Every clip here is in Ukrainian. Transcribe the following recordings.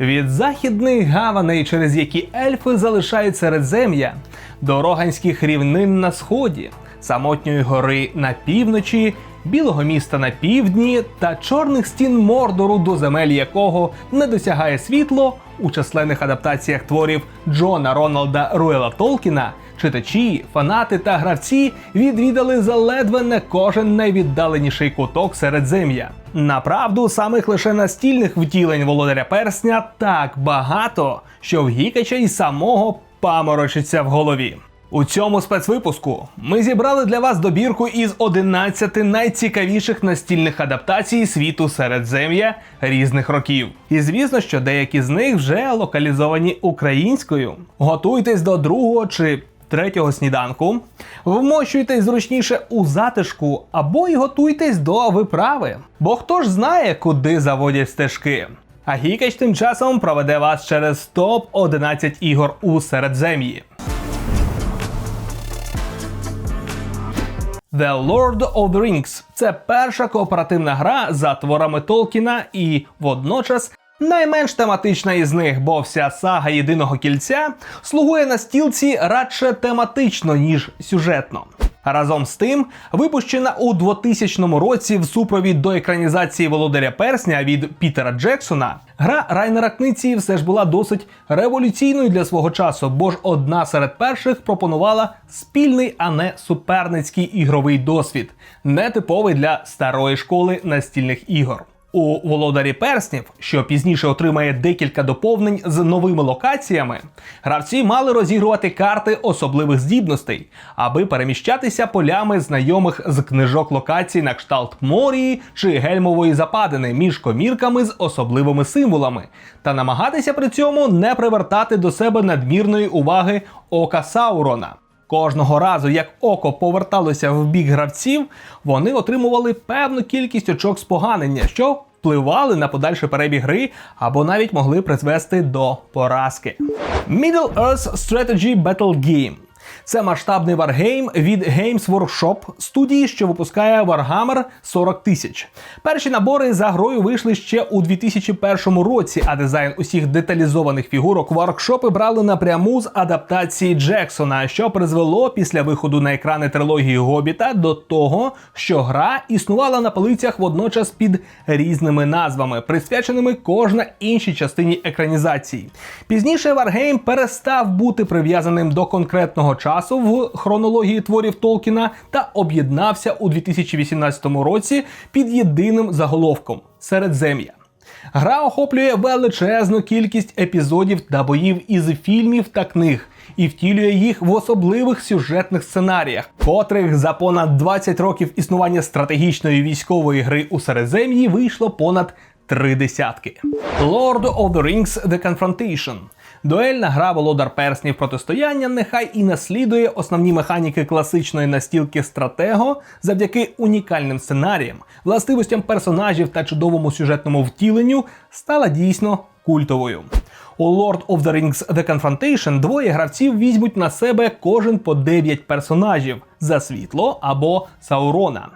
Від західних гаваней, через які ельфи залишають середзем'я, до роганських рівнин на сході, самотньої гори на півночі, білого міста на півдні та чорних стін Мордору, до земель якого не досягає світло у численних адаптаціях творів Джона Роналда Руела Толкіна. Читачі, фанати та гравці відвідали заледве не кожен найвіддаленіший куток середзем'я. Направду, самих лише настільних втілень володаря персня так багато, що в гікача й самого паморочиться в голові. У цьому спецвипуску ми зібрали для вас добірку із 11 найцікавіших настільних адаптацій світу середзем'я різних років. І звісно, що деякі з них вже локалізовані українською. Готуйтесь до другого чи третього сніданку, вмощуйтесь зручніше у затишку або й готуйтесь до виправи. Бо хто ж знає, куди заводять стежки. А Гікач тим часом проведе вас через топ 11 ігор у середзем'ї. The Lord of the Rings це перша кооперативна гра за творами Толкіна і водночас найменш тематична із них, бо вся сага єдиного кільця слугує на стілці радше тематично, ніж сюжетно. Разом з тим, випущена у 2000 році в супровід до екранізації Володаря Персня від Пітера Джексона, гра Райнера Книці все ж була досить революційною для свого часу, бо ж одна серед перших пропонувала спільний, а не суперницький ігровий досвід, нетиповий для старої школи настільних ігор. У володарі перснів, що пізніше отримає декілька доповнень з новими локаціями, гравці мали розігрувати карти особливих здібностей, аби переміщатися полями знайомих з книжок локацій на кшталт Морії чи Гельмової западини між комірками з особливими символами, та намагатися при цьому не привертати до себе надмірної уваги ока Саурона. Кожного разу, як око поверталося в бік гравців, вони отримували певну кількість очок споганення, що впливали на подальший перебіг гри або навіть могли призвести до поразки. Middle Earth Strategy Battle Game це масштабний варгейм від Games Workshop студії, що випускає Warhammer 40 тисяч. Перші набори за грою вийшли ще у 2001 році, а дизайн усіх деталізованих фігурок воркшопи брали напряму з адаптації Джексона, що призвело після виходу на екрани трилогії Гобіта до того, що гра існувала на полицях водночас під різними назвами, присвяченими кожна іншій частині екранізації. Пізніше Варгейм перестав бути прив'язаним до конкретного часу в хронології творів Толкіна та об'єднався у 2018 році під єдиним заголовком Середзем'я. Гра охоплює величезну кількість епізодів та боїв із фільмів та книг і втілює їх в особливих сюжетних сценаріях, котрих за понад 20 років існування стратегічної військової гри у Середзем'ї вийшло понад три десятки. Lord of the Rings The Confrontation Дуельна гра Володар Перснів протистояння нехай і наслідує основні механіки класичної настілки стратего завдяки унікальним сценаріям, властивостям персонажів та чудовому сюжетному втіленню стала дійсно культовою. У Lord of the Rings The Confrontation двоє гравців візьмуть на себе кожен по 9 персонажів за світло або Саурона.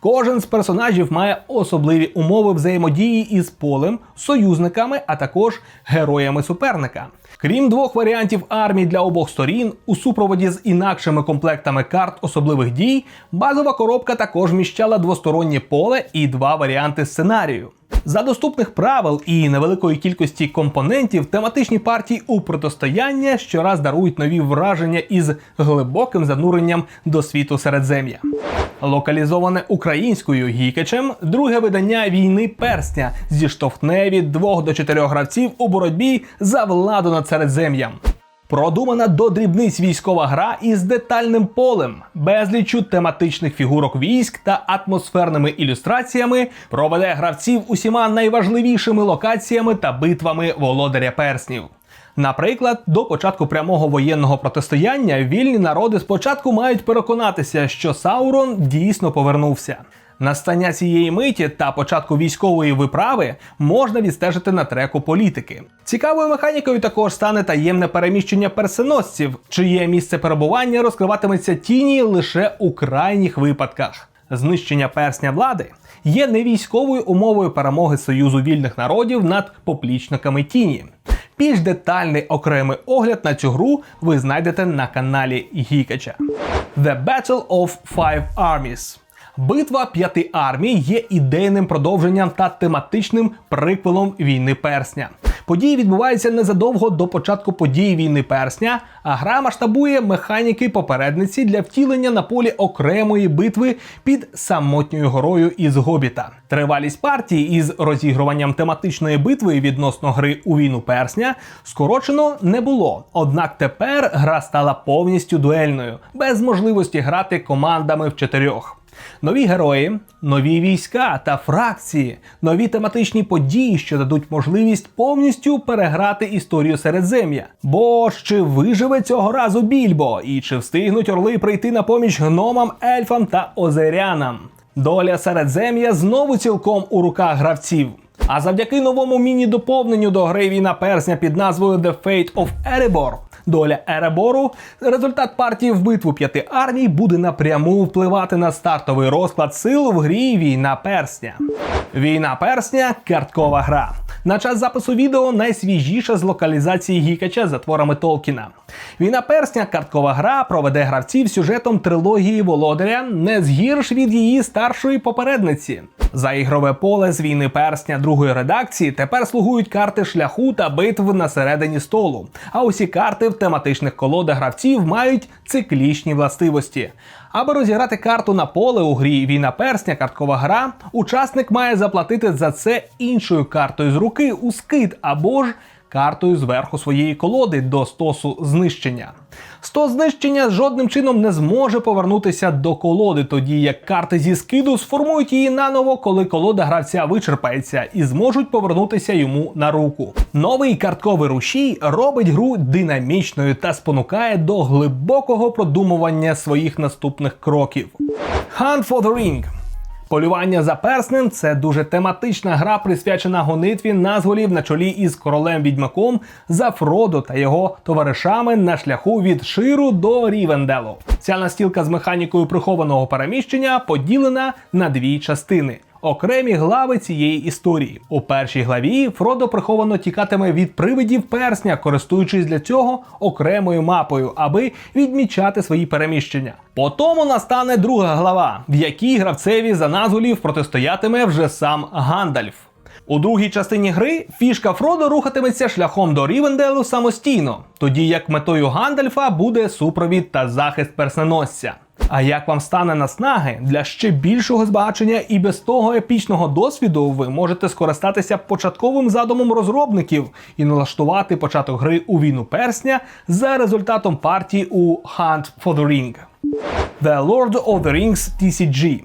Кожен з персонажів має особливі умови взаємодії із полем, союзниками, а також героями суперника. Крім двох варіантів армій для обох сторін, у супроводі з інакшими комплектами карт особливих дій, базова коробка також вміщала двостороннє поле і два варіанти сценарію. За доступних правил і невеликої кількості компонентів тематичні партії у протистояння щораз дарують нові враження із глибоким зануренням до світу середзем'я. Локалізоване українською гікачем, друге видання війни персня зіштовхне від двох до чотирьох гравців у боротьбі за владу над середзем'ям. Продумана до дрібниць військова гра із детальним полем, безлічу тематичних фігурок військ та атмосферними ілюстраціями проведе гравців усіма найважливішими локаціями та битвами володаря перснів. Наприклад, до початку прямого воєнного протистояння вільні народи спочатку мають переконатися, що Саурон дійсно повернувся. Настання цієї миті та початку військової виправи можна відстежити на треку політики. Цікавою механікою також стане таємне переміщення персоносців, чиє місце перебування розкриватиметься тіні лише у крайніх випадках. знищення персня влади є не військовою умовою перемоги Союзу вільних народів над поплічниками тіні. Більш детальний окремий огляд на цю гру ви знайдете на каналі Гікача. The Battle of Five Armies. Битва п'яти армій є ідейним продовженням та тематичним приквелом війни персня. Події відбуваються незадовго до початку подій війни персня, а гра масштабує механіки попередниці для втілення на полі окремої битви під самотньою горою із Гобіта. Тривалість партії із розігруванням тематичної битви відносно гри у війну персня скорочено не було. Однак тепер гра стала повністю дуельною, без можливості грати командами в чотирьох. Нові герої, нові війська та фракції, нові тематичні події, що дадуть можливість повністю переграти історію Середзем'я. Бо чи виживе цього разу більбо, і чи встигнуть орли прийти на поміч гномам, ельфам та озерянам? Доля Середзем'я знову цілком у руках гравців. А завдяки новому міні-доповненню до гри Війна Персня під назвою The Fate of Erebor доля Еребору, результат партії в битву п'яти армій буде напряму впливати на стартовий розклад сил в грі Війна Персня. Війна Персня карткова гра. На час запису відео найсвіжіша з локалізації гікача за творами Толкіна. Війна Персня карткова гра проведе гравців сюжетом трилогії Володаря не згірш від її старшої попередниці. За ігрове поле з війни персня другої редакції тепер слугують карти шляху та битв на середині столу. А усі карти в тематичних колодах гравців мають циклічні властивості. Аби розіграти карту на поле у грі Війна персня карткова гра, учасник має заплатити за це іншою картою з руки у скид або ж картою зверху своєї колоди до стосу знищення. Сто знищення жодним чином не зможе повернутися до колоди, тоді як карти зі скиду сформують її наново, коли колода гравця вичерпається, і зможуть повернутися йому на руку. Новий картковий рушій робить гру динамічною та спонукає до глибокого продумування своїх наступних кроків. Hunt for the Ring Полювання за перснем це дуже тематична гра, присвячена гонитві назволів на чолі із королем відьмаком за Фродо та його товаришами на шляху від Ширу до Рівенделу. Ця настілка з механікою прихованого переміщення поділена на дві частини окремі глави цієї історії. У першій главі Фродо приховано тікатиме від привидів персня, користуючись для цього окремою мапою, аби відмічати свої переміщення. Потім настане друга глава, в якій гравцеві за назволів протистоятиме вже сам Гандальф. У другій частині гри фішка Фродо рухатиметься шляхом до Рівенделу самостійно, тоді як метою Гандальфа буде супровід та захист персненосця. А як вам стане наснаги для ще більшого збагачення і без того епічного досвіду, ви можете скористатися початковим задумом розробників і налаштувати початок гри у війну персня за результатом партії у Hunt for the Ring. The Lord of the Rings TCG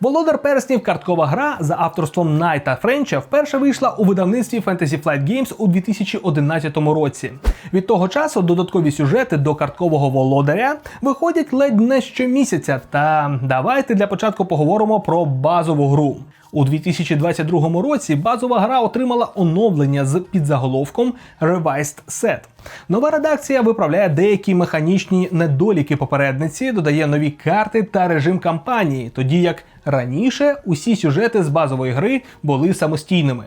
Володар перснів карткова гра за авторством Найта Френча вперше вийшла у видавництві Fantasy Flight Games у 2011 році. Від того часу додаткові сюжети до карткового володаря виходять ледь не щомісяця. Та давайте для початку поговоримо про базову гру. У 2022 році базова гра отримала оновлення з підзаголовком Revised Set. Нова редакція виправляє деякі механічні недоліки попередниці, додає нові карти та режим кампанії, тоді як раніше усі сюжети з базової гри були самостійними.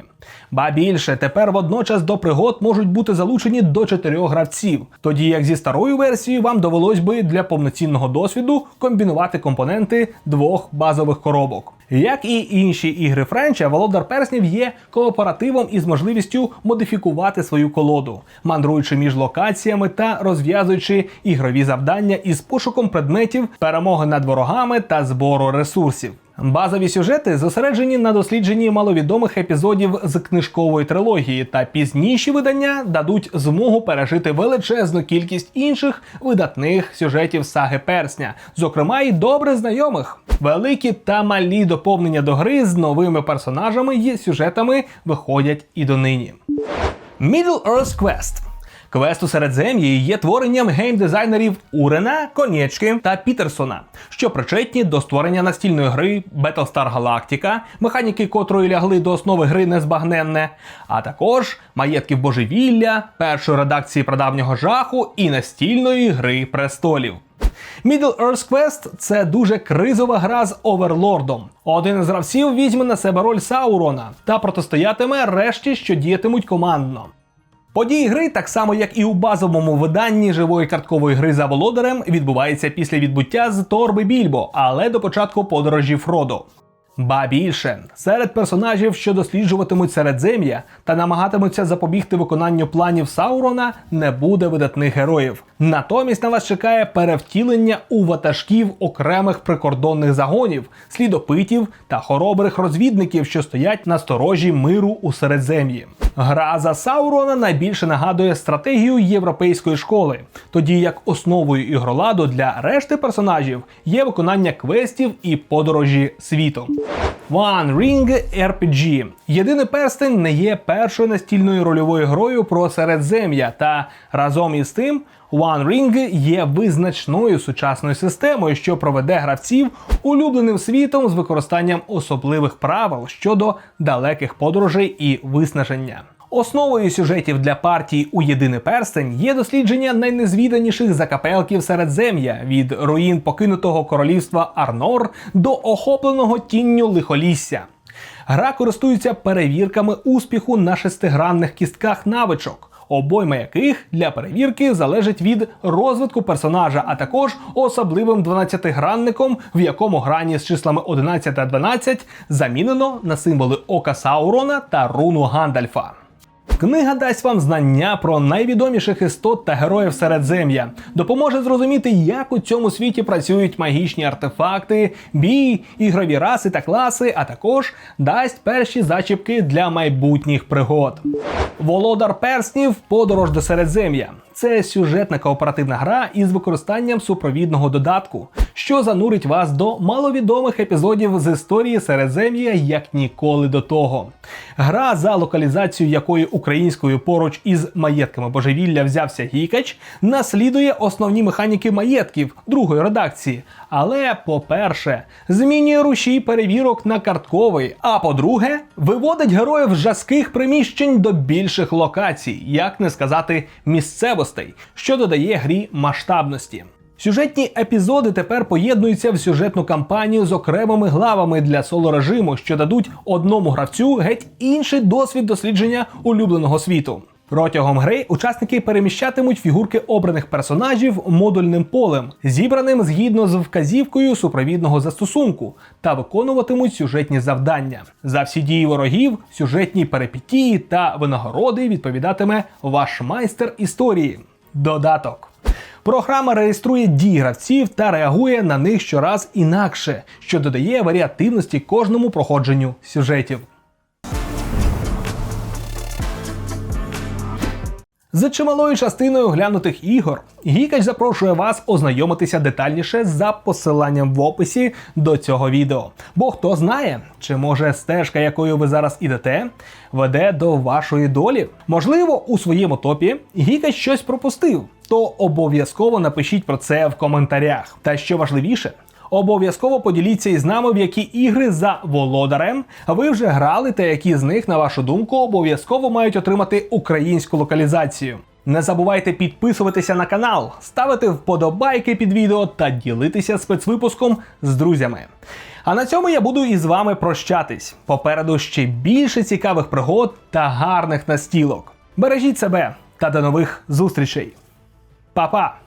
Ба більше тепер водночас до пригод можуть бути залучені до чотирьох гравців, тоді як зі старою версією вам довелось би для повноцінного досвіду комбінувати компоненти двох базових коробок. Як і інші ігри Френча, Володар Перснів є кооперативом із можливістю модифікувати свою колоду, мандруючи між локаціями та розв'язуючи ігрові завдання із пошуком предметів, перемоги над ворогами та збору ресурсів. Базові сюжети зосереджені на дослідженні маловідомих епізодів з книжкової трилогії, та пізніші видання дадуть змогу пережити величезну кількість інших видатних сюжетів саги персня, зокрема й добре знайомих. Великі та малі доповнення до гри з новими персонажами і сюжетами виходять і донині. Middle Earth Quest Квест у Середзем'ї є творенням геймдизайнерів Урена, Конєчки та Пітерсона, що причетні до створення настільної гри Battlestar Galactica, механіки котрої лягли до основи гри Незбагненне, а також маєтків божевілля, першої редакції прадавнього жаху і настільної гри престолів. Middle Earth Quest – це дуже кризова гра з оверлордом. Один із гравців візьме на себе роль Саурона та протистоятиме решті, що діятимуть командно. Події гри, так само як і у базовому виданні живої карткової гри за володарем, відбуваються після відбуття з торби Більбо, але до початку подорожі Фродо. Ба більше, серед персонажів, що досліджуватимуть середзем'я та намагатимуться запобігти виконанню планів Саурона, не буде видатних героїв. Натомість на вас чекає перевтілення у ватажків окремих прикордонних загонів, слідопитів та хоробрих розвідників, що стоять на сторожі миру у середзем'ї. Гра за Саурона найбільше нагадує стратегію європейської школи, тоді як основою ігроладу для решти персонажів є виконання квестів і подорожі світом. One Ring RPG. Єдиний перстень не є першою настільною рольовою грою про середзем'я, та разом із тим One Ring є визначною сучасною системою, що проведе гравців улюбленим світом з використанням особливих правил щодо далеких подорожей і виснаження. Основою сюжетів для партій у єдиний перстень є дослідження найнезвіданіших закапелків середзем'я від руїн покинутого королівства Арнор до охопленого тінню лихолісся. Гра користується перевірками успіху на шестигранних кістках навичок. Обойма яких для перевірки залежить від розвитку персонажа, а також особливим 12-гранником, в якому грані з числами 11 та 12 замінено на символи Ока Саурона та руну Гандальфа. Книга дасть вам знання про найвідоміших істот та героїв середзем'я, допоможе зрозуміти, як у цьому світі працюють магічні артефакти, бій, ігрові раси та класи, а також дасть перші зачіпки для майбутніх пригод. Володар перснів подорож до середзем'я. Це сюжетна кооперативна гра із використанням супровідного додатку, що занурить вас до маловідомих епізодів з історії Середзем'я як ніколи до того. Гра, за локалізацію якої українською поруч із маєтками божевілля взявся Гікач, наслідує основні механіки маєтків другої редакції. Але, по-перше, змінює рушій перевірок на картковий. А по-друге, виводить героїв з жаских приміщень до більших локацій, як не сказати місцевостей, що додає грі масштабності. Сюжетні епізоди тепер поєднуються в сюжетну кампанію з окремими главами для соло режиму, що дадуть одному гравцю геть інший досвід дослідження улюбленого світу. Протягом гри учасники переміщатимуть фігурки обраних персонажів модульним полем, зібраним згідно з вказівкою супровідного застосунку, та виконуватимуть сюжетні завдання. За всі дії ворогів, сюжетні перипетії та винагороди відповідатиме ваш майстер історії. Додаток. Програма реєструє дії гравців та реагує на них щораз інакше, що додає варіативності кожному проходженню сюжетів. За чималою частиною глянутих ігор Гікач запрошує вас ознайомитися детальніше за посиланням в описі до цього відео. Бо хто знає, чи може стежка, якою ви зараз ідете, веде до вашої долі. Можливо, у своєму топі Гікач щось пропустив, то обов'язково напишіть про це в коментарях. Та що важливіше, Обов'язково поділіться із нами, в які ігри за володарем ви вже грали, та які з них, на вашу думку, обов'язково мають отримати українську локалізацію. Не забувайте підписуватися на канал, ставити вподобайки під відео та ділитися спецвипуском з друзями. А на цьому я буду із вами прощатись. Попереду ще більше цікавих пригод та гарних настілок. Бережіть себе та до нових зустрічей. Па-па!